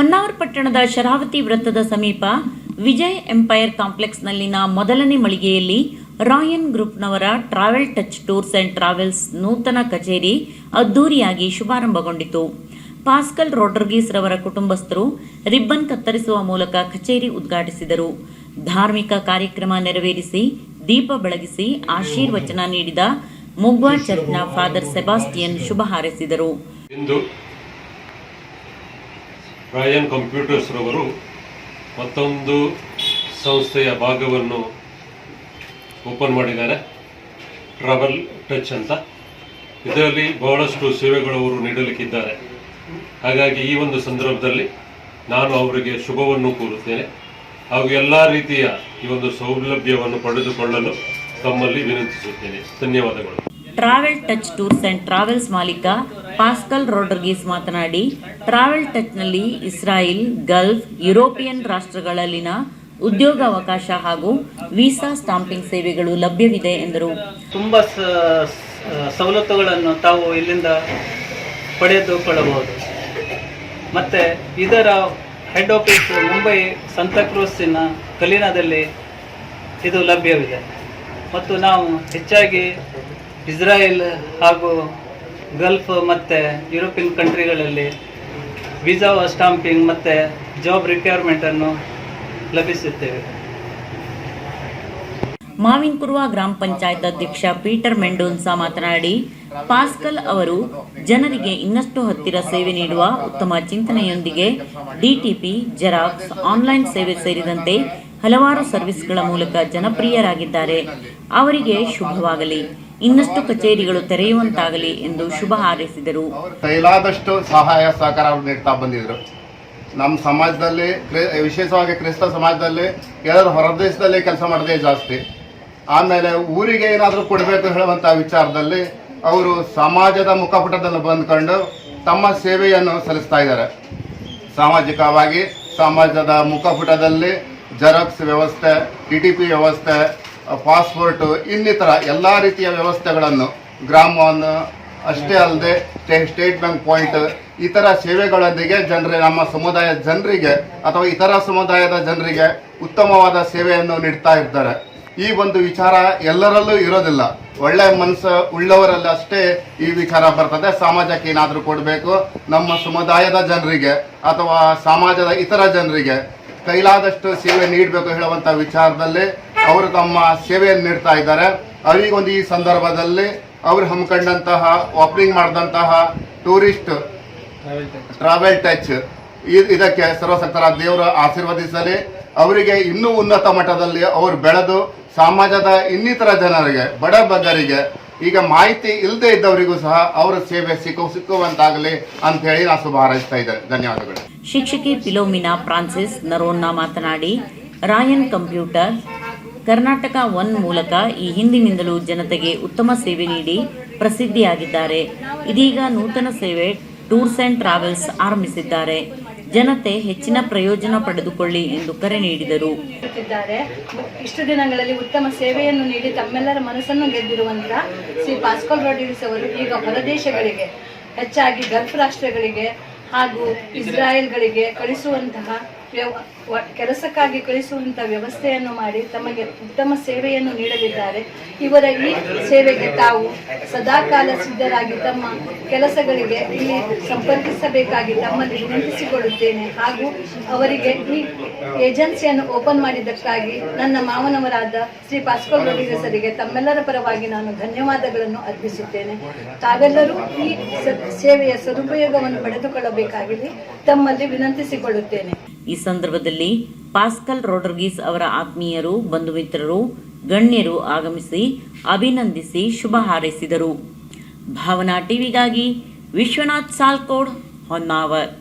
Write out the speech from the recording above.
ಹೊನ್ನಾವರ ಪಟ್ಟಣದ ಶರಾವತಿ ವೃತ್ತದ ಸಮೀಪ ವಿಜಯ್ ಎಂಪೈರ್ ಕಾಂಪ್ಲೆಕ್ಸ್ನಲ್ಲಿನ ಮೊದಲನೇ ಮಳಿಗೆಯಲ್ಲಿ Rayan ಗ್ರೂಪ್ನವರ travel touch tours and travels ನೂತನ ಕಚೇರಿ ಅದ್ದೂರಿಯಾಗಿ ಶುಭಾರಂಭಗೊಂಡಿತು. ಪಾಸ್ಕಲ್ ರೋಡ್ರಗೀಸ್ ರವರ ಕುಟುಂಬಸ್ಥರು ರಿಬ್ಬನ್ ಕತ್ತರಿಸುವ ಮೂಲಕ ಕಚೇರಿ ಉದ್ಘಾಟಿಸಿದರು. ಧಾರ್ಮಿಕ ಕಾರ್ಯಕ್ರಮ ನೆರವೇರಿಸಿ, ದೀಪ ಬೆಳಗಿಸಿ, ಆಶೀರ್ವಚನ ನೀಡಿದ ಮುಗ್ವಾ ಚರ್ಚ್ನ ಫಾದರ್ ಸೆಬಾಸ್ಟಿಯನ್ ಶುಭ ಹಾರೈಸಿದರು. ರಾಯನ್ ಕಂಪ್ಯೂಟರ್ಸ್ ರವರು ಮತ್ತೊಂದು ಸಂಸ್ಥೆಯ ಭಾಗವನ್ನು ಓಪನ್ ಮಾಡಿದ್ದಾರೆ. ಟ್ರಾವೆಲ್ ಟಚ್ ಅಂತ. ಇದರಲ್ಲಿ ಬಹಳಷ್ಟು ಸೇವೆಗಳು ಅವರು ನೀಡಲಿಕ್ಕಿದ್ದಾರೆ. ಹಾಗಾಗಿ ಈ ಒಂದು ಸಂದರ್ಭದಲ್ಲಿ ನಾನು ಅವರಿಗೆ ಶುಭವನ್ನು ಕೋರುತ್ತೇನೆ. ಹಾಗೂ ಎಲ್ಲ ರೀತಿಯ ಈ ಒಂದು ಸೌಲಭ್ಯವನ್ನು ಪಡೆದುಕೊಳ್ಳಲು ತಮ್ಮಲ್ಲಿ ವಿನಂತಿಸುತ್ತೇನೆ. ಧನ್ಯವಾದಗಳು. Travel touch tours and travels ಮಾಲೀಕ ಪಾಸ್ಕಲ್ ರೋಡ್ರಿಗೀಸ್ ಮಾತನಾಡಿ, ಟ್ರಾವೆಲ್ ಟಚ್ನಲ್ಲಿ ಇಸ್ರಾಯೇಲ್, ಗಲ್ಫ್, ಯುರೋಪಿಯನ್ ರಾಷ್ಟ್ರಗಳಲ್ಲಿನ ಉದ್ಯೋಗಾವಕಾಶ ಹಾಗೂ ವೀಸಾ ಸ್ಟಾಂಪಿಂಗ್ ಸೇವೆಗಳು ಲಭ್ಯವಿದೆ ಎಂದರು. ತುಂಬ ಸವಲತ್ತುಗಳನ್ನು ತಾವು ಇಲ್ಲಿಂದ ಪಡೆದುಕೊಳ್ಳಬಹುದು. ಮತ್ತು ಇದರ ಹೆಡ್ ಆಫೀಸ್ ಮುಂಬೈ ಸಂತಕ್ರೂಸಿನ ಕಲೀನಾದಲ್ಲಿ ಇದು ಲಭ್ಯವಿದೆ. ಮತ್ತು ನಾವು ಹೆಚ್ಚಾಗಿ ಇಸ್ರಾಯೇಲ್ ಹಾಗೂ ಗಲ್ಫ್ ಮತ್ತು ಯುರೋಪಿಯನ್ ಕಂಟ್ರಿಗಳಲ್ಲಿ ವೀಸಾ ಸ್ಟಾಂಪಿಂಗ್ ಮತ್ತು ಜಾಬ್ ರಿಕ್ವೈರ್ಮೆಂಟನ್ನು ಲಭಿಸುತ್ತೇವೆ. ಮಾವಿನಪುರ್ವ ಗ್ರಾಮ ಪಂಚಾಯತ್ ಅಧ್ಯಕ್ಷ ಪೀಟರ್ ಮೆಂಡೋನ್ಸಾ ಮಾತನಾಡಿ, ಪಾಸ್ಕಲ್ ಅವರು ಜನರಿಗೆ ಇನ್ನಷ್ಟು ಹತ್ತಿರ ಸೇವೆ ನೀಡುವ ಉತ್ತಮ ಚಿಂತನೆಯೊಂದಿಗೆ ಡಿಟಿಪಿ ಜೆರಾಕ್ಸ್, ಆನ್ಲೈನ್ ಸೇವೆ ಸೇರಿದಂತೆ ಹಲವಾರು ಸರ್ವಿಸ್ಗಳ ಮೂಲಕ ಜನಪ್ರಿಯರಾಗಿದ್ದಾರೆ. ಅವರಿಗೆ ಶುಭವಾಗಲಿ. ಇನ್ನಷ್ಟು ಕಚೇರಿಗಳು ತೆರೆಯುವಂತಾಗಲಿ ಎಂದು ಶುಭ ಹಾರೈಸಿದರು. ಕೈಲಾದಷ್ಟು ಸಹಾಯ ಸಹಕಾರ ನೀಡ್ತಾ ಬಂದಿದ್ರು. ನಮ್ಮ ಸಮಾಜದಲ್ಲಿ ವಿಶೇಷವಾಗಿ ಕ್ರಿಸ್ತ ಸಮಾಜದಲ್ಲಿ ಎಲ್ಲರೂ ಹೊರದೇಶದಲ್ಲಿ ಕೆಲಸ ಮಾಡೋದೇ ಜಾಸ್ತಿ. ಆಮೇಲೆ ಊರಿಗೆ ಏನಾದರೂ ಕೊಡಬೇಕು ಹೇಳುವಂಥ ವಿಚಾರದಲ್ಲಿ ಅವರು ಸಮಾಜದ ಮುಖಪುಟದಲ್ಲಿ ಬಂದ್ಕೊಂಡು ತಮ್ಮ ಸೇವೆಯನ್ನು ಸಲ್ಲಿಸ್ತಾ ಇದ್ದಾರೆ. ಸಾಮಾಜಿಕವಾಗಿ ಸಮಾಜದ ಮುಖಪುಟದಲ್ಲಿ ಜೆರಾಕ್ಸ್ ವ್ಯವಸ್ಥೆ, ಟಿ ಟಿ ಪಿ ವ್ಯವಸ್ಥೆ ಪಾಸ್ಪೋರ್ಟ್, ಇನ್ನಿತರ ಎಲ್ಲ ರೀತಿಯ ವ್ಯವಸ್ಥೆಗಳನ್ನು ಗ್ರಾಮವನ್ನು ಅಷ್ಟೇ ಅಲ್ಲದೆ ಸ್ಟೇಟ್ ಬ್ಯಾಂಕ್ ಪಾಯಿಂಟ್, ಇತರ ಸೇವೆಗಳೊಂದಿಗೆ ಜನರ, ನಮ್ಮ ಸಮುದಾಯದ ಜನರಿಗೆ ಅಥವಾ ಇತರ ಸಮುದಾಯದ ಜನರಿಗೆ ಉತ್ತಮವಾದ ಸೇವೆಯನ್ನು ನೀಡ್ತಾ ಇರ್ತಾರೆ. ಈ ಒಂದು ವಿಚಾರ ಎಲ್ಲರಲ್ಲೂ ಇರೋದಿಲ್ಲ. ಒಳ್ಳೆ ಮನಸ್ಸು ಉಳ್ಳವರಲ್ಲಿ ಅಷ್ಟೇ ಈ ವಿಚಾರ ಬರ್ತದೆ. ಸಮಾಜಕ್ಕೆ ಏನಾದರೂ ಕೊಡಬೇಕು. ನಮ್ಮ ಸಮುದಾಯದ ಜನರಿಗೆ ಅಥವಾ ಸಮಾಜದ ಇತರ ಜನರಿಗೆ ಕೈಲಾದಷ್ಟು ಸೇವೆ ನೀಡಬೇಕು ಹೇಳುವಂತ ವಿಚಾರದಲ್ಲಿ ಅವರು ತಮ್ಮ ಸೇವೆಯನ್ನು ನೀಡ್ತಾ ಇದ್ದಾರೆ. ಅವರಿಗೊಂದು ಈ ಸಂದರ್ಭದಲ್ಲಿ ಅವರು ಹಮ್ಮಿಕೊಂಡಂತಹ ಓಪನಿಂಗ್ ಮಾಡಿದಂತಹ ಟೂರಿಸ್ಟ್ ಟ್ರಾವೆಲ್ ಟಚ್ ಇದಕ್ಕೆ ಸರ್ವಸಕ್ತರ ದೇವರು ಆಶೀರ್ವದಿಸಲಿ. ಅವರಿಗೆ ಇನ್ನೂ ಉನ್ನತ ಮಟ್ಟದಲ್ಲಿ ಅವರು ಬೆಳೆದು, ಸಮಾಜದ ಇನ್ನಿತರ ಜನರಿಗೆ, ಬಡ ಬಗ್ಗರಿಗೆ ಈಗ ಮಾಹಿತಿ ಇಲ್ಲದೆ ಇದ್ದವರಿಗೂ ಸಹ ಅವರ ಸೇವೆ ಸಿಕ್ಕೋ ಸಿಕ್ಕುವಂತಾಗಲಿ ಅಂತ ಹೇಳಿ ನಾನು ಶುಭ ಹಾರೈಸ್ತಾ ಇದ್ದೇನೆ. ಧನ್ಯವಾದಗಳು. ಶಿಕ್ಷಕಿ ಪಿಲೋಮಿನಾ ಫ್ರಾನ್ಸಿಸ್ ನರೋನ್ನ ಮಾತನಾಡಿ, ರಾಯನ್ ಕಂಪ್ಯೂಟರ್, ಕರ್ನಾಟಕ ಒನ್ ಮೂಲಕ ಈ ಹಿಂದಿನಿಂದಲೂ ಜನತೆಗೆ ಉತ್ತಮ ಸೇವೆ ನೀಡಿ ಪ್ರಸಿದ್ಧಿಯಾಗಿದ್ದಾರೆ. ಇದೀಗ ನೂತನ ಸೇವೆ ಟೂರ್ಸ್ ಅಂಡ್ ಟ್ರಾವೆಲ್ಸ್ ಆರಂಭಿಸಿದ್ದಾರೆ. ಜನತೆ ಹೆಚ್ಚಿನ ಪ್ರಯೋಜನ ಪಡೆದುಕೊಳ್ಳಿ ಎಂದು ಕರೆ ನೀಡಿದರು. ಇಷ್ಟು ದಿನಗಳಲ್ಲಿ ಉತ್ತಮ ಸೇವೆಯನ್ನು ನೀಡಿ ತಮ್ಮೆಲ್ಲರ ಮನಸ್ಸನ್ನು ಗೆದ್ದಿರುವಂತಹ ಶ್ರೀ ಪಾಸ್ಕಲ್ ರೋಡ್ರಿಗಸ್ ಅವರು ಈಗ ಹೊರದೇಶಗಳಿಗೆ, ಹೆಚ್ಚಾಗಿ ಗಲ್ಫ್ ರಾಷ್ಟ್ರಗಳಿಗೆ ಹಾಗೂ ಇಸ್ರಾಯೇಲ್ಗಳಿಗೆ ಕಳಿಸುವಂತಹ ಕೆಲಸಕ್ಕಾಗಿ ಕಳಿಸುವಂತಹ ವ್ಯವಸ್ಥೆಯನ್ನು ಮಾಡಿ ತಮಗೆ ಉತ್ತಮ ಸೇವೆಯನ್ನು ನೀಡಲಿದ್ದಾರೆ. ಇವರ ಈ ಸೇವೆಗೆ ತಾವು ಸದಾಕಾಲ ಸಿದ್ಧರಾಗಿ ತಮ್ಮ ಕೆಲಸಗಳಿಗೆ ಇಲ್ಲಿ ಸಂಪರ್ಕಿಸಬೇಕಾಗಿ ತಮ್ಮಲ್ಲಿ ವಿನಂತಿಸಿಕೊಳ್ಳುತ್ತೇನೆ. ಹಾಗೂ ಅವರಿಗೆ ಈ ಏಜೆನ್ಸಿಯನ್ನು ಓಪನ್ ಮಾಡಿದ್ದಕ್ಕಾಗಿ ನನ್ನ ಮಾವನವರಾದ ಶ್ರೀ ಪಾಸ್ಕಲ್ ರೊಡಿಗಸರಿಗೆ ತಮ್ಮೆಲ್ಲರ ಪರವಾಗಿ ನಾನು ಧನ್ಯವಾದಗಳನ್ನು ಅರ್ಪಿಸುತ್ತೇನೆ. ತಾವೆಲ್ಲರೂ ಈ ಸೇವೆಯ ಸದುಪಯೋಗವನ್ನು ಪಡೆದುಕೊಳ್ಳಬೇಕಾಗಿ ತಮ್ಮಲ್ಲಿ ವಿನಂತಿಸಿಕೊಳ್ಳುತ್ತೇನೆ. ಈ ಸಂದರ್ಭದಲ್ಲಿ ಪಾಸ್ಕಲ್ ರೋಡ್ರಿಗೀಸ್ ಅವರ ಆತ್ಮೀಯರು ಬಂಧು ಮಿತ್ರರು ಗಣ್ಯರು ಆಗಮಿಸಿ ಅಭಿನಂದಿಸಿ ಶುಭ ಹಾರೈಸಿದರು. ಭಾವನಾ ಟಿವಿಗಾಗಿ ವಿಶ್ವನಾಥ್ ಸಾಲ್ಕೋಡ್, ಹೊನ್ನಾವರ್.